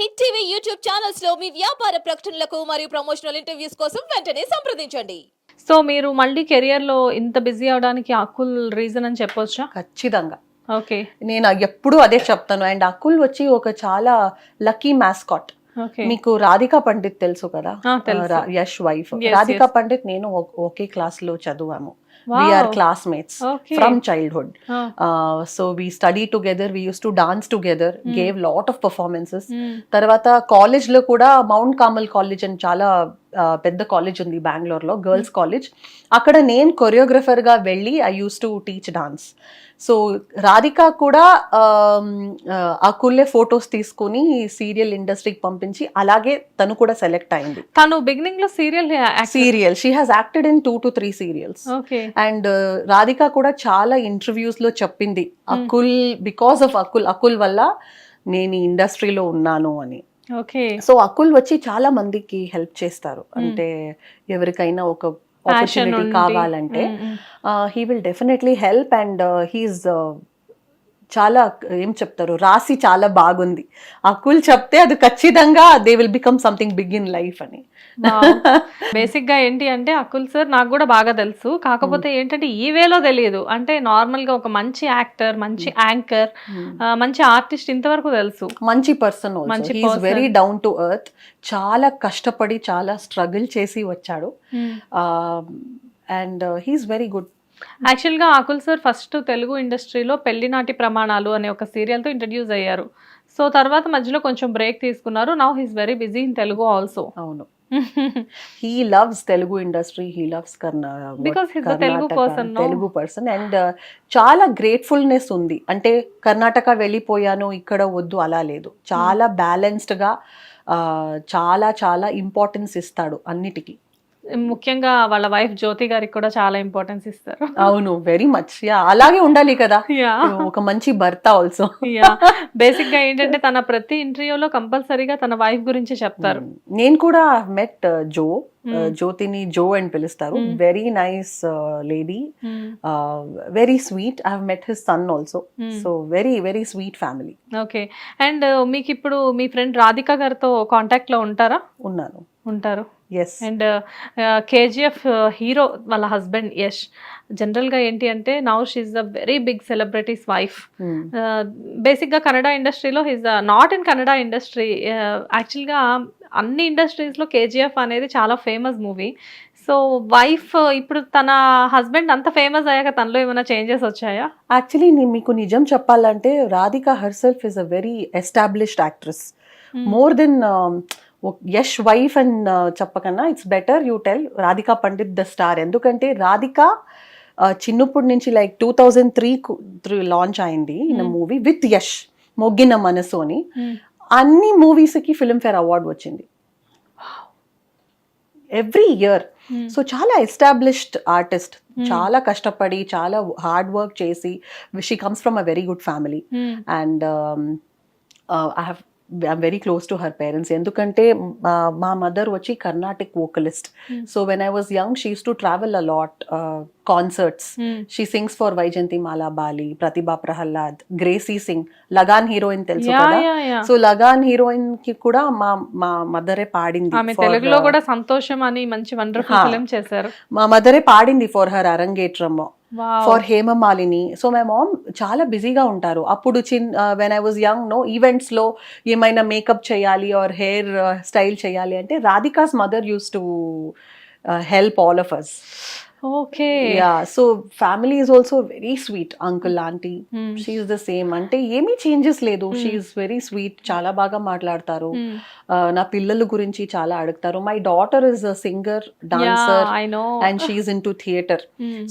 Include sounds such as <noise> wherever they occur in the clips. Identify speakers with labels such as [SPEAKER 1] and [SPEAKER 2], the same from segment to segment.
[SPEAKER 1] Hit TV YouTube ఛానల్స్లో మీ వ్యాపార ప్రకటనలకు మరియు ప్రమోషనల్ ఇంటర్వ్యూస్ కోసం వెంటనే సంప్రదించండి.
[SPEAKER 2] సో మీరు మళ్ళీ కెరియర్లో ఇంత బిజీ అవడానికి అకుల్ రీజన్ అని చెప్పొచ్చా?
[SPEAKER 3] ఖచ్చితంగా.
[SPEAKER 2] ఓకే.
[SPEAKER 3] నేను ఎప్పుడూ అదే చెప్తాను. అండ్ అకుల్ వచ్చి ఒక చాలా లక్కీ మ్యాస్కాట్
[SPEAKER 2] ఓకే.
[SPEAKER 3] మీకు రాధికా పండిత్ తెలుసు కదా?
[SPEAKER 2] ఆ, తెలుసు.
[SPEAKER 3] రా- యష్ వైఫ్. రాధికా. పండిత్ నేను ఒకే క్లాస్లో చదివాము.
[SPEAKER 2] Wow.
[SPEAKER 3] We are classmates
[SPEAKER 2] okay.
[SPEAKER 3] from childhood.
[SPEAKER 2] Huh.
[SPEAKER 3] Uh, so we studied together, we used to dance together, mm. gave lot
[SPEAKER 2] of
[SPEAKER 3] performances. Mm. Tarvata college lo kuda Mount Carmel College and chala పెద్ద college ఉంది బెంగళూరులో girls college అక్కడ నేను కొరియోగ్రఫర్గా వెళ్ళి I use to teach dance so Radhika కూడా ఆ, అకుల్లే photos తీసుకుని సీరియల్ ఇండస్ట్రీకి పంపించి అలాగే తను కూడా సెలెక్ట్ అయింది.
[SPEAKER 2] తను బిగినింగ్లో serial
[SPEAKER 3] serial she has acted in two to three serials and Radhika కూడా చాలా ఇంటర్వ్యూస్లో చెప్పింది అకుల్ బికాస్ ఆఫ్ అకుల్ అకుల్ వల్ల నేను ఈ ఇండస్ట్రీలో ఉన్నాను అని. సో అకుల్ వచ్చి చాలా మందికి హెల్ప్ చేస్తారు. అంటే ఎవరికైనా ఒక ఆపర్చునిటీ కావాలంటే he will definitely help and he's చాలా ఏం చెప్తారు? రాసి చాలా బాగుంది. అకుల్ చెప్తే అది ఖచ్చితంగా they will become something big in life అని. <laughs>
[SPEAKER 2] బేసిక్గా ఏంటి అంటే అకుల్ సార్ నాకు కూడా బాగా తెలుసు. కాకపోతే ఏంటంటే ఈ వేలో తెలియదు. అంటే నార్మల్గా ఒక మంచి యాక్టర్ మంచి యాంకర్ మంచి ఆర్టిస్ట్ ఇంతవరకు తెలుసు.
[SPEAKER 3] మంచి పర్సన్
[SPEAKER 2] మంచి.
[SPEAKER 3] వెరీ డౌన్ టు ఎర్త్ చాలా కష్టపడి చాలా స్ట్రగుల్ చేసి వచ్చాడు. అండ్ హీస్ వెరీ గుడ్
[SPEAKER 2] యాక్చువల్గా అకుల్ సార్ ఫస్ట్ తెలుగు ఇండస్ట్రీలో పెళ్ళినాటి ప్రమాణాలు అనే ఒక సీరియల్తో ఇంట్రడ్యూస్ అయ్యారు. సో తర్వాత మధ్యలో కొంచెం బ్రేక్ తీసుకున్నారు. Now he's very busy in Telugu also
[SPEAKER 3] అవును. He loves Telugu industry he loves? Telugu person and చాలా గ్రేట్ఫుల్నెస్ ఉంది. అంటే కర్ణాటక వెళ్ళిపోయాను ఇక్కడ వద్దు అలా లేదు. చాలా బ్యాలెన్స్డ్గా ఆ, చాలా చాలా ఇంపార్టెన్స్ ఇస్తాడు అన్నిటికీ.
[SPEAKER 2] ముఖ్యంగా వాళ్ళ వైఫ్ జ్యోతి గారికి కూడా చాలా ఇంపార్టెన్స్ ఇస్తారు.
[SPEAKER 3] అవును వెరీ మచ్ యా అలాగే ఉండాలి కదా. ఒక మంచి భర్త ఆల్సో
[SPEAKER 2] యా బేసిక్గా ఏంటంటే తన ప్రతి ఇంటర్వ్యూలో కంపల్సరీగా తన వైఫ్ గురించి చెప్తారు.
[SPEAKER 3] నేను కూడా మెట్ జో
[SPEAKER 2] Hmm.
[SPEAKER 3] జ్యోతిని జో అని పిలుస్తారు.
[SPEAKER 2] Hmm.
[SPEAKER 3] Very nice lady very sweet I met his son also
[SPEAKER 2] Hmm.
[SPEAKER 3] So very very sweet family
[SPEAKER 2] okay and మీకు ఇప్పుడు మీ ఫ్రెండ్ రాధిక గారితో కాంటాక్ట్లో ఉంటారా?
[SPEAKER 3] ఉన్నాను.
[SPEAKER 2] ఉంటారు. అండ్ కేజీఎఫ్ హీరో వాళ్ళ హస్బెండ్ యష్ జనరల్గా ఏంటి అంటే now she's a very big celebrities wife. బేసిక్గా కన్నడ ఇండస్ట్రీలో he's not in Kannada industry యాక్చువల్గా అన్ని ఇండస్ట్రీస్లో కేజీఎఫ్ అనేది చాలా ఫేమస్ మూవీ సో వైఫ్ ఇప్పుడు తన హస్బెండ్ అంత ఫేమస్ అయ్యాక తనలో ఏమైనా చేంజెస్ వచ్చాయా?
[SPEAKER 3] యాక్చువల్లీ నేను మీకు నిజం చెప్పాలంటే Radhika herself is a very established actress more than Yash wife and చెప్పకన్నా it's better you tell Radhika Pandit the star. ఎందుకంటే రాధిక చిన్నప్పటి నుంచి like two thousand three three launch అయింది in
[SPEAKER 2] Hmm.
[SPEAKER 3] Movie with Yash Moggina Manasu అని అన్ని మూవీస్కి Filmfare award వచ్చింది. Every year so చాలా established artist చాలా కష్టపడి చాలా హార్డ్ వర్క్ చేసి she comes from a very good family and I have I'm very close to her parents ఎందుకంటే మా- మదర్ వచ్చి Carnatic vocalist. So when I was young she's to travel a lot concerts she sings for Vyjayanthi Mala Bali Prathibha Prahlad Gracy Singh Lagaan heroine తెలుసు కదా? So Lagaan హీరోయిన్కి కూడా మా మా మదరే పాడింది
[SPEAKER 2] తెలుగులో కూడా సంతోషం అని మంచి వండర్ఫుల్ చేశారు.
[SPEAKER 3] మా మదరే పాడింది for her arangetram. For Hemamalini so my mom చాలా బిజీగా ఉంటారు అప్పుడు చిన్ when I was young no ఈవెంట్స్లో ఏమైనా మేకప్ చేయాలి ఆర్ హెయిర్ స్టైల్ చేయాలి అంటే Radhika's mother use to help all of us
[SPEAKER 2] okay.
[SPEAKER 3] Ya so family is also very sweet uncle aunty
[SPEAKER 2] Hmm.
[SPEAKER 3] She's the same అంటే ఏమీ changes లేదు. She very sweet చాలా బాగా మాట్లాడతారు. Uh, నా పిల్లల గురించి చాలా అడుగుతారు. My daughter is a singer dancer
[SPEAKER 2] I know
[SPEAKER 3] and she's into theatre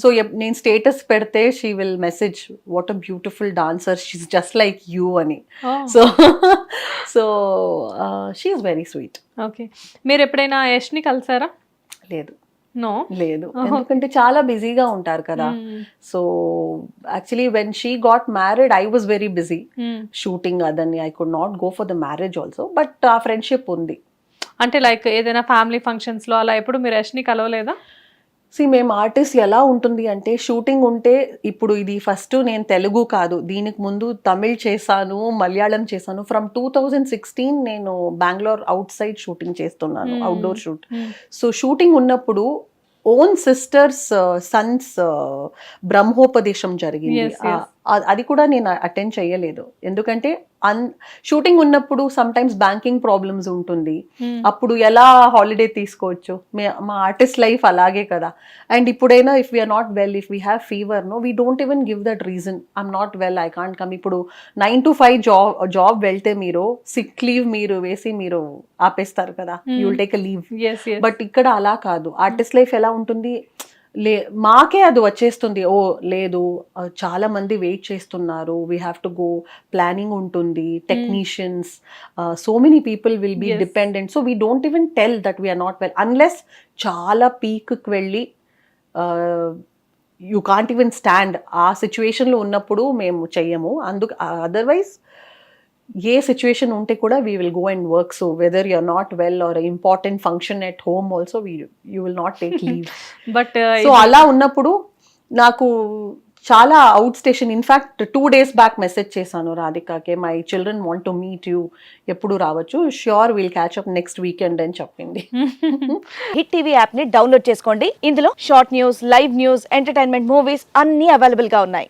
[SPEAKER 3] so నేను స్టేటస్ పెడితే she will message what a beautiful dancer she's just like you అని. So so she's very sweet
[SPEAKER 2] okay మీరు ఎప్పుడైనా యష్ని కలిసారా?
[SPEAKER 3] లేదు.
[SPEAKER 2] No?
[SPEAKER 3] లేదు. ఎందుకంటే చాలా బిజీగా ఉంటారు కదా. So actually when she got married I was very busy shooting అదని. I could not go for the marriage also but uh friendship ఉంది.
[SPEAKER 2] అంటే లైక్ ఏదైనా ఫ్యామిలీ ఫంక్షన్స్లో అలా ఎప్పుడు మీరు యష్ని కలవలేదా?
[SPEAKER 3] సి మేము ఆర్టిస్ట్ ఎలా ఉంటుంది అంటే షూటింగ్ ఉంటే ఇప్పుడు ఇది ఫస్ట్ నేను తెలుగు కాదు. దీనికి ముందు తమిళ్ చేశాను మలయాళం చేశాను. ఫ్రమ్ టూ థౌజండ్ సిక్స్టీన్ నేను బెంగళూరు అవుట్ సైడ్ షూటింగ్ చేస్తున్నాను. అవుట్డోర్ షూట్ సో షూటింగ్ ఉన్నప్పుడు ఓన్ సిస్టర్స్ సన్స్ బ్రహ్మోపదేశం జరిగింది. అది కూడా నేను అటెండ్ చేయలేదు. ఎందుకంటే అన్ షూటింగ్ ఉన్నప్పుడు సమ్ టైమ్స్ బ్యాంకింగ్ ప్రాబ్లమ్స్ ఉంటుంది అప్పుడు ఎలా హాలిడే తీసుకోవచ్చు? మే- ఆర్టిస్ట్ లైఫ్ అలాగే కదా. అండ్ ఇప్పుడైనా if we're not well if we have fever no we don't even give that reason I'm not well I can't come ఇప్పుడు nine to five job job వెళ్తే మీరు సిక్ లీవ్ మీరు వేసి మీరు ఆపేస్తారు కదా. You will take a leave but ఇక్కడ అలా కాదు. ఆర్టిస్ట్ లైఫ్ ఎలా ఉంటుంది? లే మాకే అది వచ్చేస్తుంది. ఓ లేదు చాలా మంది వెయిట్ చేస్తున్నారు. We have to go planning ఉంటుంది. Technicians so many people will be. Dependent so we don't even tell that we're not well unless చాలా పీక్కి వెళ్ళి యూ కాంట్ ఈవెన్ స్టాండ్ ఆ సిచ్యువేషన్లో ఉన్నప్పుడు మేము చెయ్యము. అందుకు అదర్వైజ్ ఏ సిచ్యువేషన్ ఉంటే కూడా we will go and work so whether you're not well or important function at home also we you will not take leave
[SPEAKER 2] but
[SPEAKER 3] so అలా ఉన్నప్పుడు నాకు చాలా out station in fact two days back message చేశాను రాధికాకే my children want to meet you ఎప్పుడు రావచ్చు? Sure will catch up next weekend అని చెప్పింది. <laughs>
[SPEAKER 4] Hit TV యాప్ని డౌన్లోడ్ చేసుకోండి. ఇందులో short news live news entertainment movies అన్ని అవైలబుల్గా ఉన్నాయి.